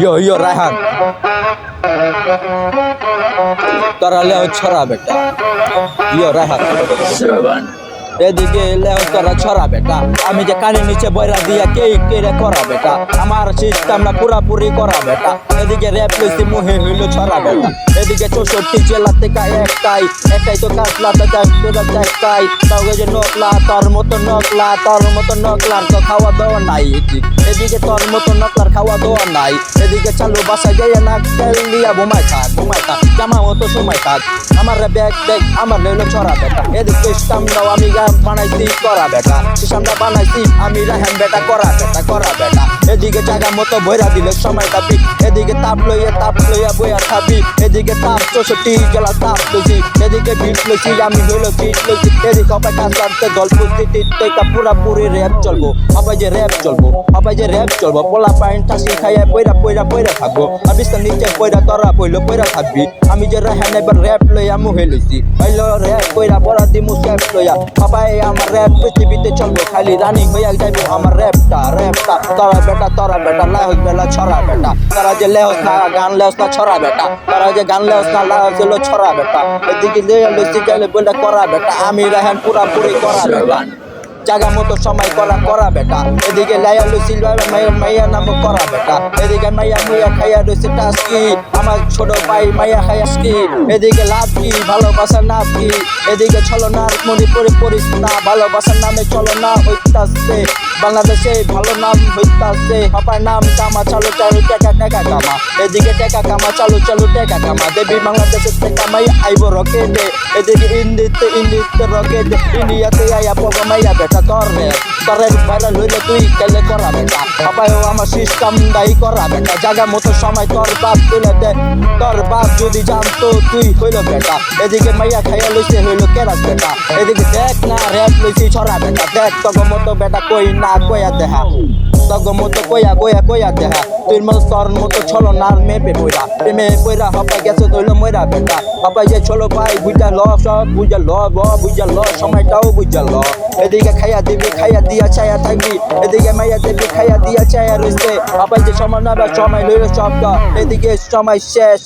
ইয়ো ইয়ো রায়হান তোরা লেও ছড়া বেটা ইয়ো রায়হান এদিকে লেও তোরা ছড়া বেটা। আমি যে কানের নিচে বয়রা দিয়া কে কেড়ে করা বেটা। আমার সিস্টেম না পুরাপুরি করা বেটা। এদিকে র্যাপ লইছি মুহে হইল ছড়া বেটা। এদিকে চৌষট্টি জেলা থেকে একটাই একটাই তো কাজলা তোরা একটাই। তাও যে নকলা, তোর মতো নকলা, তোর মতো নকলার তো খাওয়া দাওয়া নাই এদিকে তোর মতো নকলার খাওয়া দাওয়া নাই। এদিকে চালু বাসা যাইয়া না তেল দিয়া ঘুমাই থাক ঘুমাই থাক। জামা মতো সময় থাক। আমার ব্যাগ দেখ আমার লেলো ছড়া বেটা। এদিকে সামনাও আমি গান বানাইছি করা বেটা। সামনা বানাইছি আমি রাহেন বেটা করা বেটা করা বেটা। এদিকে জায়গা মতো বইরা দিলে সময় দাবি এদিকে তাপ লইয়া তাপ লইয়া বইয়া খাবি। এদিকে তাপ চৌষট্টি জেলা তাপ লইছি এদিকে ভিট লইছি, আমি হইল ভিট লইছি। এদিকে অপায় কাজ করতে গল্প থেকে পুরাপুরি র্যাপ চলবো। অপায় যে র্যাপ চলবো অপায় যে র্যাপ চলবো। পোলা পাইন টাসি খাইয়া পয়রা পয়রা পয়রা থাকব। আবিস্তার নিচে পয়রা তরা পইলো পয়রা থাকবি। আমি যে রাহেন এবার র্যাপ লইয়া মুহে লইছি। হইল র্যাপ পয়রা বড়া দিমু স্যাপ লইয়া। সবাই আমার র্যাপ পৃথিবীতে চলবো। খালি রানিং হইয়া যাইবো আমার র্যাপটা র্যাপটা তোরা বেটা তোরা বেটা লাহস বেলা ছড়া বেটা। তোরা যে লেহস না গান লেহস না ছড়া বেটা। তোরা যে গান লেহস না লাহস হলো ছড়া বেটা। এদিকে লইয়া লইছি গেলে বলে করা বেটা, আমি রাহেন পুরাপুরি করা বেটা। জাগা মতো সময় করা করা বেটা। এদিকে লাইয়া লুসিল মাইয়া মাইয়া নাম করা বেটা। এদিকে মাইয়া, মুইয়া খাইয়া রয়েছে টাস্কি। আমার ছোট ভাই মাইয়া খাইয়াসকি এদিকে লাভ কি ভালোবাসার নাম কি এদিকে চলো না মনে পড়ে পড়িস না। ভালোবাসার নামে চলো না, হইতাছে। বাংলাদেশে ভালো নাম হইতাছে। হবার নাম কামা চালো চালো টেকা টেকা কামা। এদিকে টেকা কামা, চালু চালু টেকা কামা। দেবী বাংলাদেশের টেকা মাই আইব রকেটে। এদিকে ইন্ডিতে ইন্ডিতে রকেটে। ইন্ডিয়াতে আইয়া পগা মাইয়া বেটা তোর রে তোরে ভাইরাল হইলে তুই কেলে করা বেটা। সবাইও আমার সিস্টেম দায়ী করা বেটা। জায়গা মতো সময় তোর বাপ তুলে দে। তোর বাপ যদি জানতো তুই হইল বেটা। এদিকে মাইয়া খাইয়া লইছে হইল কেরাস বেটা। এদিকে দেখ না র্যাপ লইছি ছড়া বেটা। দেখ তগ মতো বেটা কই না কইয়া দেহা। তগ মতো কইয়া কইয়া কইয়া দেহা। তুই মতো তোর মতো ছলো নার মেপে বইরা প্রেমে বইরা হপাই গেছে দইল মইরা বেটা। হপাই যে ছলো ভাই বুঝা ল, সব বুঝা ল, ব বুঝা ল, সময়টাও বুঝা ল। এদিকে খাইয়া দিবি, খাইয়া দিয়া চায়া থাকবি। এদিকে মাইয়া দিবি, খাইয়া দিয়া চায়া রইছে। হপাই যে সময় না সময় লইল সব এদিকে সময় শেষ।